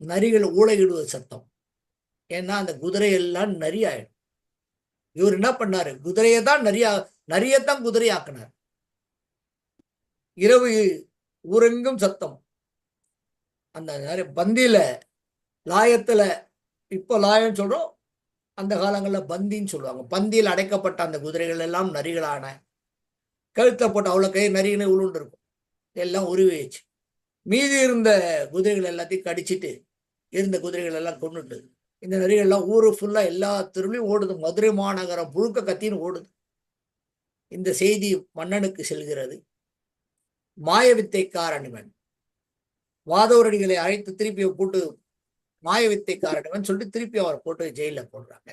நரிகள் ஊழையிடுவது சத்தம். ஏன்னா அந்த குதிரை எல்லாம் நரி ஆயிடும் இவர் என்ன பண்ணாரு? குதிரையை தான் நரியா நரியத்தான் குதிரை ஆக்கினார் இரவு ஊரெங்கும் சத்தம். அந்த பந்தியில லாயத்துல இப்போ லாயம்னு சொல்றோம் அந்த காலங்களில் பந்தின்னு சொல்லுவாங்க. பந்தியில் அடைக்கப்பட்ட அந்த குதிரைகள் எல்லாம் நரிகளான கழுத்தை போட்டு அவ்வளோ கை நரின்னு உளுண்டு இருக்கும். எல்லாம் உருவிச்சு மீதி இருந்த குதிரைகள் எல்லாத்தையும் கடிச்சிட்டு இருந்த குதிரைகள் எல்லாம் கொண்டுட்டு இந்த நரிகள்லாம் ஊரு ஃபுல்லா எல்லா தெருவிலையும் ஓடுது. மதுரை மாநகரம் முழுக்க கத்தின்னு ஓடுது. இந்த செய்தி மன்னனுக்கு செல்கிறது. மாய வித்தைக்காரனிவன் வாதவரடிகளை அழைத்து திருப்பி போட்டு மாய வித்தைக்காரனிவன் சொல்லிட்டு திருப்பி அவரை போட்டு ஜெயில போடுறாங்க.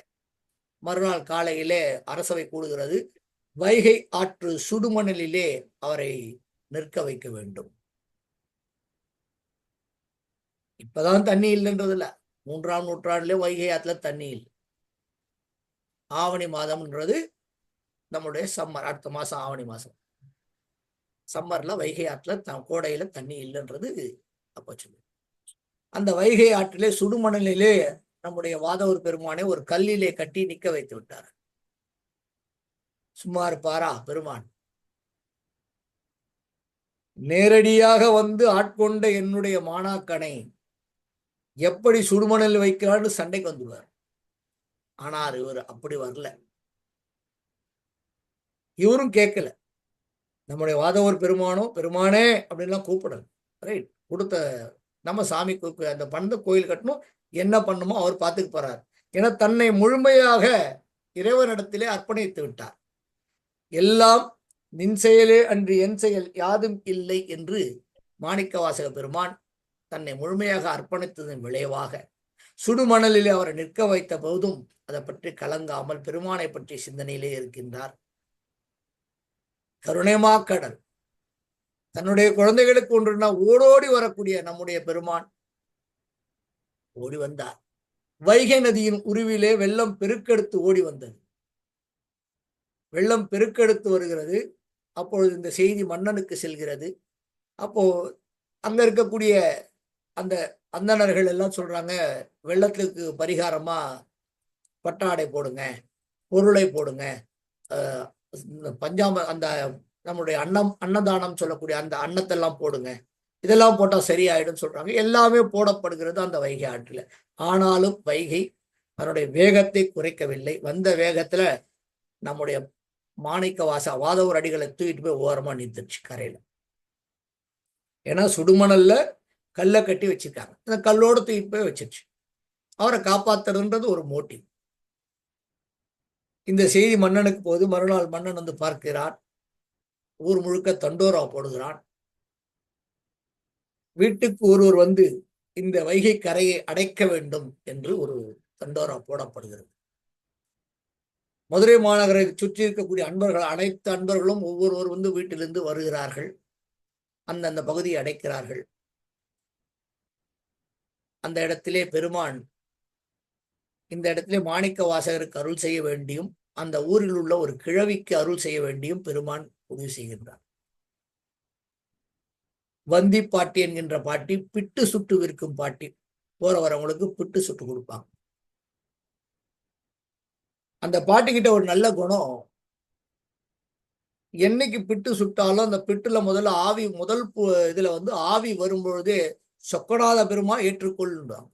மறுநாள் காலையிலே அரசவை கூடுகிறது. வைகை ஆற்று சுடுமணலிலே அவரை நிற்க வைக்க வேண்டும். இப்பதான் தண்ணி இல்லைன்றது மூன்றாம் நூற்றாண்டுல வைகை ஆத்துல தண்ணி இல்லை. ஆவணி மாதம்ன்றது நம்முடைய சம்மர் அடுத்த மாசம் ஆவணி மாசம். சம்மர்ல வைகை ஆற்றுல த கோடையில தண்ணி இல்லைன்றது அப்போ சொல்லு அந்த வைகை ஆற்றிலே சுடுமணலிலே நம்முடைய வாதவர் பெருமானை ஒரு கல்லிலே கட்டி நிக்க வைத்து விட்டார். சும்மா இருப்பாரா பெருமான்? நேரடியாக வந்து ஆட்கொண்ட என்னுடைய மாணாக்கனை எப்படி சுடுமணல் வைக்கிறான்னு சண்டைக்கு வந்துடுவார். ஆனால் இவர் அப்படி வரல. இவரும் கேட்கல. நம்முடைய வாதவர் பெருமானோ பெருமானே அப்படின்லாம் கூப்பிடல. ரைட் கொடுத்த நம்ம சாமி அந்த பண்ண கோயில் கட்டணும். என்ன பண்ணுமோ அவர் பார்த்துக்க போறார். ஏன்னா தன்னை முழுமையாக இறைவனிடத்திலே அர்ப்பணித்து விட்டார். எல்லாம் நின் செயலே அன்று என் செயல் யாதும் இல்லை என்று மாணிக்கவாசக பெருமான் தன்னை முழுமையாக அர்ப்பணித்ததன் விளைவாக சுடுமணலிலே அவரை நிற்க வைத்த போதும் அதை பற்றி கலங்காமல் பெருமானை பற்றிய சிந்தனையிலே இருக்கின்றார். கருணைமா கடல். தன்னுடைய குழந்தைகளுக்கு ஒன்றுனா ஓடோடி வரக்கூடிய நம்முடைய பெருமான். ஓடி வந்தார். வைகை நதியின் உருவிலே வெள்ளம் பெருக்கெடுத்து ஓடி வந்தது. வெள்ளம் பெருக்கெடுத்து வருகிறது. அப்பொழுது இந்த செய்தி மன்னனுக்கு செல்கிறது. அப்போ அங்க இருக்கக்கூடிய அந்த அந்தணர்கள் எல்லாம் சொல்றாங்க வெள்ளத்துக்கு பரிகாரமா பட்டாடை போடுங்க பொருளை போடுங்க. இந்த பஞ்சாம அந்த நம்மளுடைய அன்னம் அன்னதானம் சொல்லக்கூடிய அந்த அன்னத்தெல்லாம் போடுங்க. இதெல்லாம் போட்டால் சரியாயிடும் சொல்றாங்க. எல்லாமே போடப்படுகிறது அந்த வைகை ஆற்றில. ஆனாலும் வைகை அதனுடைய வேகத்தை குறைக்கவில்லை. வந்த வேகத்துல நம்முடைய மாணிக்க வாச வாதவர் அடிகளை தூக்கிட்டு போய் ஓரமா நிறுத்துச்சு கரையில. ஏன்னா சுடுமணல்ல கல்லை கட்டி வச்சிருக்காங்க. அந்த கல்லோடு தூக்கிட்டு போய் வச்சிருச்சு. அவரை காப்பாத்துறதுன்றது ஒரு மோட்டிவ் இந்த செய்தி மன்னனுக்கு போது மறுநாள் மன்னன் வந்து பார்க்கிறான். ஊர் முழுக்க தண்டோரா போடுகிறான். வீட்டுக்கு ஒருவர் வந்து இந்த வைகை கரையை அடைக்க வேண்டும் என்று ஒரு தண்டோரா போடப்படுகிறது. மதுரை மாநகரை சுற்றி இருக்கக்கூடிய அன்பர்கள் அனைத்து அன்பர்களும் ஒவ்வொருவர் வந்து வீட்டிலிருந்து வருகிறார்கள். அந்தந்த பகுதியை அடைக்கிறார்கள். அந்த இடத்திலே பெருமான் இந்த இடத்திலே மாணிக்க வாசகருக்கு அருள் செய்ய வேண்டியும் அந்த ஊரில் உள்ள ஒரு கிழவிக்கு அருள் செய்ய வேண்டியும் பெருமான் முடிவு செய்கின்றார். வந்தி பாட்டி என்கின்ற பாட்டி பிட்டு சுட்டு விற்கும் பாட்டி. போற வரவங்களுக்கு பிட்டு சுட்டு கொடுப்பாங்க. அந்த பாட்டிக்கிட்ட ஒரு நல்ல குணம். என்னைக்கு பிட்டு சுட்டாலும் அந்த பிட்டுல முதல்ல ஆவி முதல் பு- இதுல வந்து ஆவி வரும்பொழுதே சொக்கநாத பெருமா ஏற்றுக்கொள்ளுன்றாங்க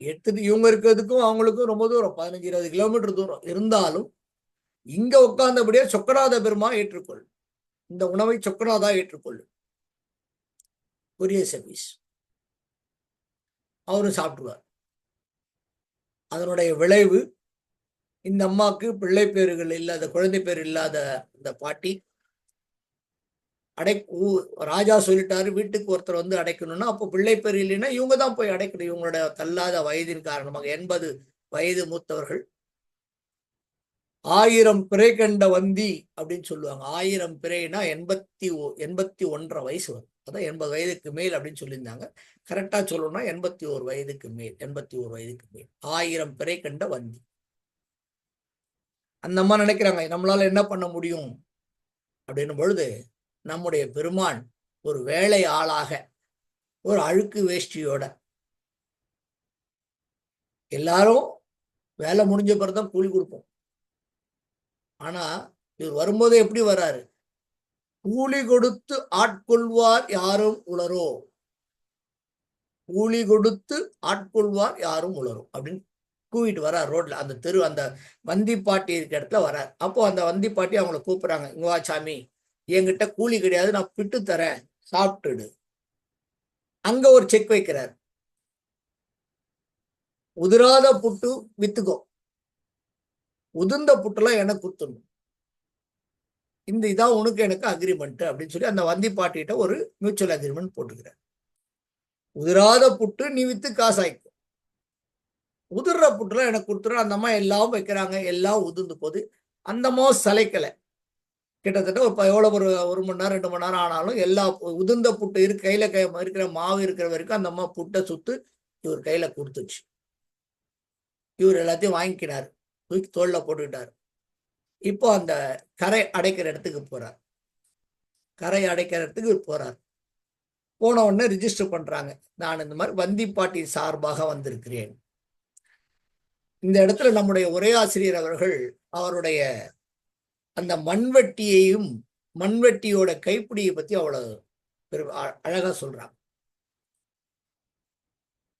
எடுத்துட்டு இவங்க இருக்கிறதுக்கும் அவங்களுக்கும் ரொம்ப தூரம் பதினஞ்சு இருபது கிலோமீட்டர் தூரம் இருந்தாலும் இங்க உட்கார்ந்தபடியே சொக்கநாத பெருமா ஏற்றுக்கொள். இந்த உணவை சொக்கடாதா ஏற்றுக்கொள்ளும் கொரியர் சர்வீஸ். அவரும் சாப்பிடுவார். அதனுடைய விளைவு இந்த அம்மாக்கு பிள்ளை பேர்கள் இல்லாத குழந்தை பேர் இல்லாத இந்த பாட்டி அடை ஊ- ராஜா சொல்லிட்டாரு வீட்டுக்கு ஒருத்தர் வந்து அடைக்கணும்னா அப்போ பிள்ளை பேர் இல்லைன்னா இவங்க தான் போய் அடைக்கணும். இவங்களோட தள்ளாத வயதின் காரணமாக எண்பது வயது மூத்தவர்கள். ஆயிரம் பிறை கண்ட வந்தி அப்படின்னு சொல்லுவாங்க. ஆயிரம் பிறைனா எண்பத்தி ஒ- எண்பத்தி ஒன்றரை வயசு வரும். அதான் எண்பது வயதுக்கு மேல் அப்படின்னு சொல்லியிருந்தாங்க. கரெக்டா சொல்லணும்னா எண்பத்தி ஒரு வயதுக்கு மேல் எண்பத்தி ஒரு வயதுக்கு மேல். ஆயிரம் பிறை கண்ட வந்தி. அந்த அம்மா நினைக்கிறாங்க நம்மளால என்ன பண்ண முடியும்? அப்படின்னும் பொழுது நம்முடைய பெருமான் ஒரு வேலை ஆளாக ஒரு அழுக்கு வேஷ்டியோட. எல்லாரும் வேலை முடிஞ்ச பிறகு தான் கூலி கொடுப்போம். ஆனா இவர் வரும்போது எப்படி வராரு கூலி கொடுத்து ஆட்கொள்வார் யாரும் உளரோ? கூலி கொடுத்து ஆட்கொள்வார் யாரும் உளரும் அப்படின்னு கூவிட்டு வரார் ரோட்ல. அந்த தெரு அந்த வந்தி பாட்டி இருக்க இடத்துல வரார் அப்போ அந்த வந்தி பாட்டி அவங்கள கூப்பிடுறாங்க இங்க வா சாமி என்கிட்ட கூலி கிடையாது நான் பிட்டு தரேன் சாப்பிட்டுடு. அங்க ஒரு செக் வைக்கிறார். உதிராத புட்டு வித்துக்கோ. உதிர்ந்த புட்டுலாம் எனக்கு குத்துணும் இந்த இதான் உனக்கு எனக்கு அக்ரிமெண்ட் அப்படின்னு சொல்லி அந்த வந்தி பாட்டிகிட்ட ஒரு மியூச்சுவல் அக்ரிமெண்ட் போட்டுக்கிறார். உதிராத புட்டு நீ வித்து காசாய்க்கும் உதிர்ற புட்டுலாம் எனக்கு கொடுத்துரும் அந்த அம்மா எல்லாம் வைக்கிறாங்க. எல்லாம் உதிர்ந்து போகுது. அந்த அம்மா சளைக்கலை. கிட்டத்தட்ட ஒரு எவ்வளோ ஒரு ஒரு மணி நேரம் ரெண்டு மணி நேரம் ஆனாலும் எல்லா உதிர்ந்த புட்டு இருக்கு கையில் கை இருக்கிற மாவு இருக்கிற வரைக்கும் அந்த அம்மா புட்டை சுத்து இவர் கையில் கொடுத்துச்சு. இவர் எல்லாத்தையும் வாங்கிக்கினார். தூக்கி தோல்ல போட்டுக்கிட்டார். இப்போ அந்த கரை அடைக்கிற இடத்துக்கு போகிறார் கரை அடைக்கிற இடத்துக்கு இவர் போகிறார் போன உடனே ரிஜிஸ்டர் பண்ணுறாங்க நான் இந்த மாதிரி வந்திப்பாட்டி சார்பாக வந்திருக்கிறேன். இந்த இடத்துல நம்முடைய உரையாசிரியர் அவர்கள் அவருடைய அந்த மண்வெட்டியையும் மண்வெட்டியோட கைப்பிடியை பத்தி அவ்வளவு பெரு- அ- அழகா சொல்றாங்க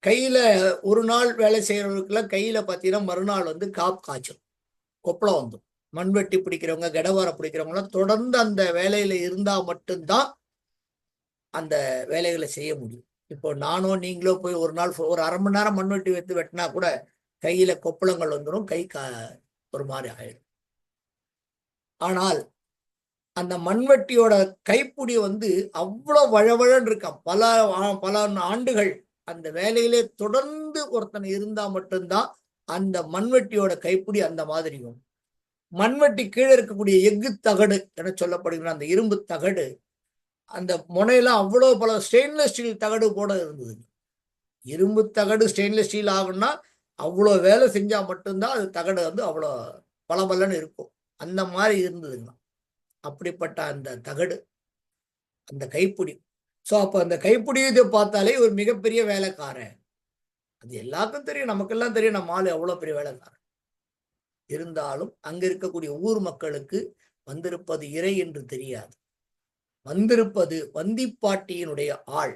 கையில ஒரு நாள் வேலை செய்யறவங்களுக்குலாம் கையில பாத்தீங்கன்னா மறுநாள் வந்து காப் காய்ச்சல் கொப்பளம் வந்துடும். மண்வெட்டி பிடிக்கிறவங்க கடவார பிடிக்கிறவங்கலாம் தொடர்ந்து அந்த வேலையில இருந்தா மட்டும்தான் அந்த வேலைகளை செய்ய முடியும். இப்போ நானோ நீங்களோ போய் ஒரு நாள் ஒரு அரை மணி நேரம் மண்வெட்டி வைத்து வெட்டினா கூட கையில கொப்பளங்கள் வந்துடும் கை கா ஒரு மாதிரி ஆயிடும். ஆனால் அந்த மண்வெட்டியோட கைப்பிடி வந்து அவ்வளோ வழவழன்னு இருக்கான் பல பல ஆண்டுகள் அந்த வேலையிலே தொடர்ந்து ஒருத்தன் இருந்தா மட்டும்தான் அந்த மண்வெட்டியோட கைப்பிடி அந்த மாதிரியும் மண்வெட்டி கீழே இருக்கக்கூடிய எஃகு தகடு என சொல்லப்படுகிற அந்த இரும்பு தகடு அந்த முனையெல்லாம் அவ்வளோ பல ஸ்டெயின்லெஸ் ஸ்டீல் தகடு போட இருந்தது. இரும்பு தகடு ஸ்டெயின்லெஸ் ஸ்டீல் ஆகும்னா அவ்வளோ வேலை செஞ்சால் மட்டும்தான் அது தகடு வந்து அவ்வளோ பளபளன்னு இருக்கும். அந்த மாதிரி இருந்ததுங்க அப்படிப்பட்ட அந்த தகடு அந்த கைப்பிடி. ஸோ அப்போ அந்த கைப்பிடி இதை பார்த்தாலே ஒரு மிகப்பெரிய வேலைக்காரன். அது எல்லாருக்கும் தெரியும். நமக்கெல்லாம் தெரியும் நம்ம ஆள் எவ்வளோ பெரிய வேலைக்காரன். இருந்தாலும் அங்கே இருக்கக்கூடிய ஊர் மக்களுக்கு வந்திருப்பது இறை என்று தெரியாது. வந்திருப்பது வந்திப்பாட்டியினுடைய ஆள்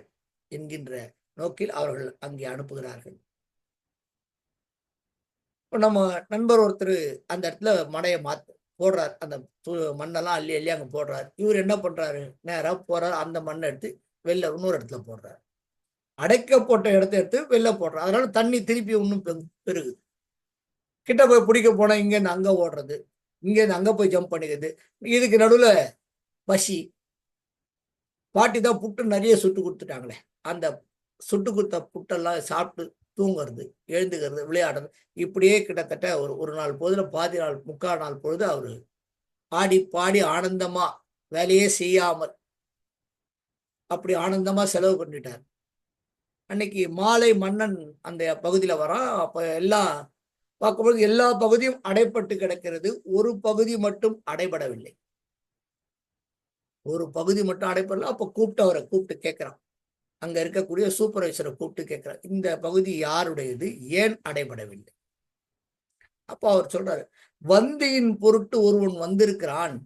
என்கின்ற நோக்கில் அவர்கள் அங்கே அனுப்புகிறார்கள். இப்போ நம்ம நண்பர் ஒருத்தர் அந்த இடத்துல மடையை மாத்து போடுறார். அந்த மண்ணெல்லாம் அள்ளி அள்ளி அங்கே போடுறார். இவர் என்ன பண்ணுறாரு நேராக போறாரு. அந்த மண்ணை எடுத்து வெளில இன்னொரு இடத்துல போடுறாரு. அடைக்க போட்ட இடத்த எடுத்து வெளில போடுறாரு. அதனால தண்ணி திருப்பி இன்னும் பெரு- பெருகுது. கிட்ட போய் பிடிக்க போனால் இங்கேருந்து அங்கே ஓடுறது. இங்கேருந்து அங்கே போய் ஜம்ப் பண்ணிக்கிறது. இதுக்கு நடுவில் பசி. பாட்டி தான் புட்டு நிறைய சுட்டு கொடுத்துட்டாங்களே. அந்த சுட்டு கொடுத்த புட்டெல்லாம் சாப்பிட்டு தூங்குறது எழுந்துக்கிறது விளையாடுறது. இப்படியே கிட்டத்தட்ட ஒரு ஒரு நாள் பொழுதுல பாதி நாள் முக்கால் நாள் பொழுது அவர் ஆடி பாடி ஆனந்தமா வேலையே செய்யாமல் அப்படி ஆனந்தமா செலவு பண்ணிட்டார். அன்னைக்கு மாலை மன்னன் அந்த பகுதியில வரான் அப்போ எல்லாம் பார்க்கும்பொழுது எல்லா பகுதியும் அடைப்பட்டு கிடக்கிறது. ஒரு பகுதி மட்டும் அடைபடவில்லை. ஒரு பகுதி மட்டும் அடைப்படல அப்போ கூப்பிட்டு அவரை கூப்பிட்டு கேட்குறான். அங்க இருக்கக்கூடிய சூப்பர்வைசரை கூப்பிட்டு கேட்கிறார் இந்த பகுதி யாருடையது? ஏன் அடைபடவில்லை? அப்போ அவர் சொல்றாரு வந்தியின் பொருட்டு ஒருவன் வந்திருக்கிறான்.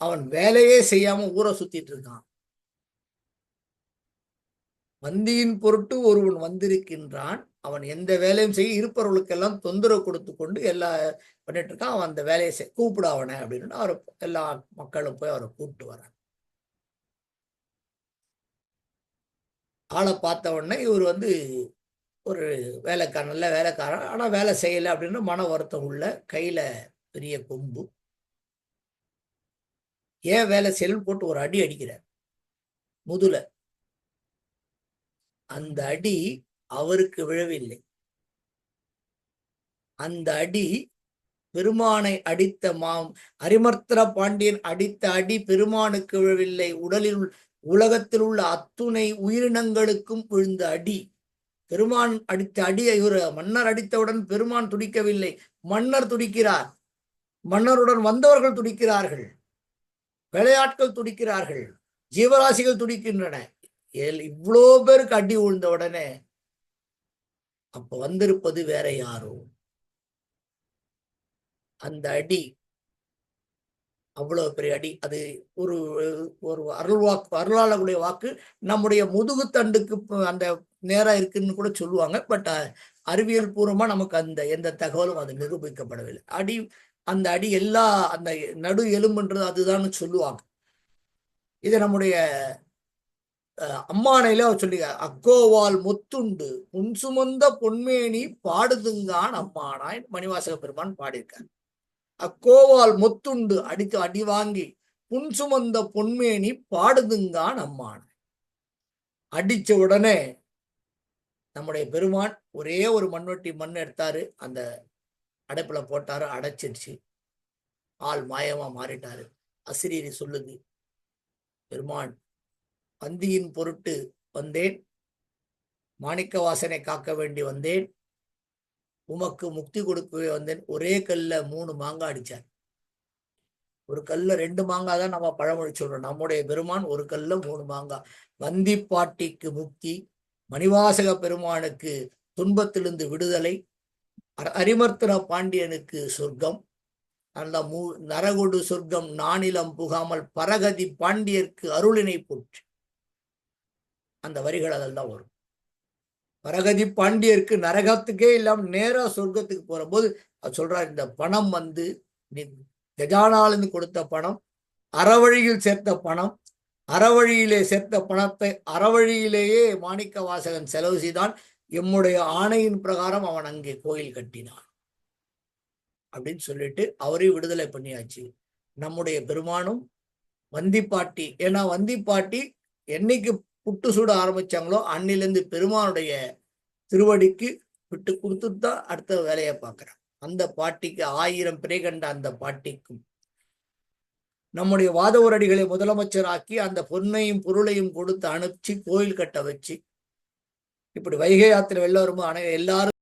அவன் வேலையே செய்யாம ஊரை சுத்திட்டு இருக்கான். வந்தியின் பொருட்டு ஒருவன் வந்திருக்கின்றான். அவன் எந்த வேலையும் செய்ய இருப்பவர்களுக்கெல்லாம் தொந்தரவு கொடுத்து கொண்டு எல்லா பண்ணிட்டு இருக்கான். அவன் அந்த வேலையை செய் கூப்பிட அவனை அப்படின்னு அவர் எல்லா மக்களும் போய் அவரை கூப்பிட்டு வரான் ஆளை பார்த்த உடனே இவர் வந்து ஒரு வேலைக்காரன் நல்ல வேலைக்காரன் ஆனா வேலை செய்யலை அப்படின்னு மன வருத்தம் உள்ள கையில பெரிய கொம்பு. ஏன் வேலை செய்யலன்னு போட்டு ஒரு அடி அடிக்கிறார். முதுல. அந்த அடி அவருக்கு விழவில்லை. அந்த அடி பெருமானை அடித்த மாம் அரிமர்த்தன பாண்டியன் அடித்த அடி பெருமானுக்கு விழவில்லை. உடலில் உலகத்தில் உள்ள அத்துணை உயிரினங்களுக்கும் விழுந்த அடி. பெருமான் அடித்த அடி இவர் மன்னர் அடித்தவுடன் பெருமான் துடிக்கவில்லை. மன்னர் துடிக்கிறார். மன்னருடன் வந்தவர்கள் துடிக்கிறார்கள். விளையாட்கள் துடிக்கிறார்கள். ஜீவராசிகள் துடிக்கின்றன. ஏல்- இவ்வளோ பேருக்கு அடி விழுந்த உடனே அப்ப வந்திருப்பது வேற யாரோ? அந்த அடி அவ்வளவு பெரிய அடி. அது ஒரு ஒரு அருள் வாக்கு அருளாளர்களுடைய வாக்கு. நம்முடைய முதுகு தண்டுக்கு அந்த நேரா இருக்குன்னு கூட சொல்லுவாங்க. பட் அறிவியல் பூர்வமா நமக்கு அந்த எந்த தகவலும் அது நிரூபிக்கப்படவில்லை. அடி அந்த அடி எல்லா அந்த நடு எலும்புன்றது அதுதான் சொல்லுவாங்க. இது நம்முடைய அஹ், அம்மானையில அவர் சொல்லி அக்கோவால் முத்துண்டு உன் சுமந்த பொன்மேனி பாடுதுங்கான் அம்மானாய். மணிவாசக பெருமான் பாடியிருக்கார். அக்கோவால் முத்துண்டு அடித்து அடி வாங்கி புன் சுமந்த பொன்மேனி பாடுதுங்கான் அம்மான் அடிச்ச உடனே நம்முடைய பெருமான் ஒரே ஒரு மண்வெட்டி மண் எடுத்தாரு அந்த அடைப்புல போட்டாரு அடைச்சிருச்சு. ஆள் மாயமா மாறிட்டாரு. அசிரியரி சொல்லுது பெருமான் பந்தியின் பொருட்டு வந்தேன் மாணிக்க வாசனை காக்க வேண்டி வந்தேன் உமக்கு முக்தி கொடுக்கவே வந்தேன். ஒரே கல்ல மூணு மாங்காய் அடிச்சார். ஒரு கல்ல ரெண்டு மாங்காய் தான் நம்ம பழமொழி சொல்றோம். நம்முடைய பெருமான் ஒரு கல்ல மூணு மாங்காய் வந்திப்பாட்டிக்கு முக்தி மணிவாசக பெருமானுக்கு துன்பத்திலிருந்து விடுதலை அரிமர்த்தன பாண்டியனுக்கு சொர்க்கம் அந்த மூ நரகொடு சொர்க்கம் நானிலம் புகாமல் பரகதி பாண்டியர்க்கு அருளினை போற்று. அந்த வரிகள் அதெல்லாம் வரும். பரகதி பாண்டியருக்கு நரகத்துக்கே இல்லாம நேரா சொர்க்கத்துக்கு போற போது அவர் சொல்றார் இந்த பணம் வந்து நீ கஜானாலிருந்து கொடுத்த பணம் அறவழியில் சேர்த்த பணம் அறவழியிலே சேர்த்த பணத்தை அறவழியிலேயே மாணிக்க வாசகன் செலவு செய்தான் எம்முடைய ஆணையின் பிரகாரம் அவன் அங்கே கோயில் கட்டினான். அப்படின்னு சொல்லிட்டு அவரையும் விடுதலை பண்ணியாச்சு. நம்முடைய பெருமானும் வந்திப்பாட்டி ஏன்னா வந்திப்பாட்டி என்னைக்கு புட்டு சுட ஆரம்பிச்சாங்களோ அன்னிலிருந்து பெருமானுடைய திருவடிக்கு விட்டு கொடுத்துட்டு தான் அடுத்த வேலையை பார்க்குறான். அந்த பாட்டிக்கு ஆயிரம் பிறை கண்ட அந்த பாட்டிக்கும் நம்முடைய வாதவரடிகளை முதலமைச்சராக்கி அந்த பொன்னையும் பொருளையும் கொடுத்து அனுப்பிச்சு கோயில் கட்ட வச்சு இப்படி வைகை ஆத்திர வெள்ள வரும்போது எல்லாரும்